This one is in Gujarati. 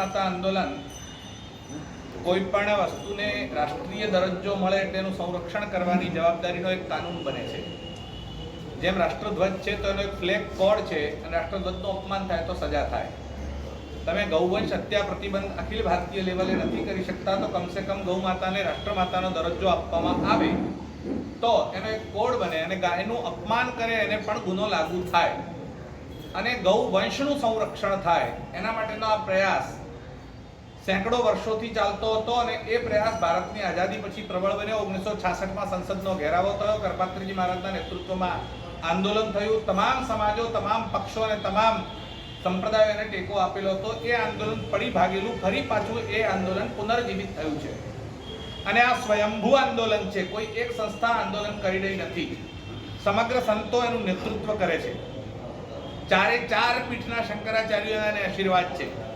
રાષ્ટ્રમાતા આંદોલન કોઈ પણ વસ્તુને રાષ્ટ્રીય દરજ્જો મળે તેનું સંરક્ષણ કરવાની જવાબદારીનો એક કાનૂન બને છે. જેમ રાષ્ટ્રધ્વજ છે, તો એનો એક ફ્લેગ કોડ છે અને રાષ્ટ્રધ્વજનું અપમાન થાય તો સજા થાય. તમે ગૌવંશ હત્યા પ્રતિબંધ અખિલ ભારતીય લેવલે નથી કરી શકતા, તો કમસે કમ ગૌ માતાને રાષ્ટ્રમાતાનો દરજ્જો આપવામાં આવે. તો એનો એક કોડ બને અને ગાયનું અપમાન કરે એને પણ ગુનો લાગુ થાય. અને ગૌ વંશનું સંરક્ષણ થાય. એના માટેનો આ પ્રયાસ સેંકડો વર્ષોથી ચાલતો હતો અને એ પ્રયાસ ભારતની આઝાદી પછી પ્રબળ બન્યો. ઓગણીસો છાસઠમાં સંસદનો ઘેરાવો થયો. કરપાત્રીજી મહારાજના નેતૃત્વમાં આંદોલન થયું. તમામ સમાજો, તમામ પક્ષો અને તમામ સંપ્રદાયો એને ટેકો આપેલો હતો. એ આંદોલન પડી ભાગેલું. ફરી પાછું એ આંદોલન પુનર્જીવિત થયું છે. અને આ સ્વયંભૂ આંદોલન છે. કોઈ એક સંસ્થા આંદોલન કરી રહી નથી. સમગ્ર સંતો એનું નેતૃત્વ કરે છે. ચારે ચાર પીઠના શંકરાચાર્યોના આશીર્વાદ છે.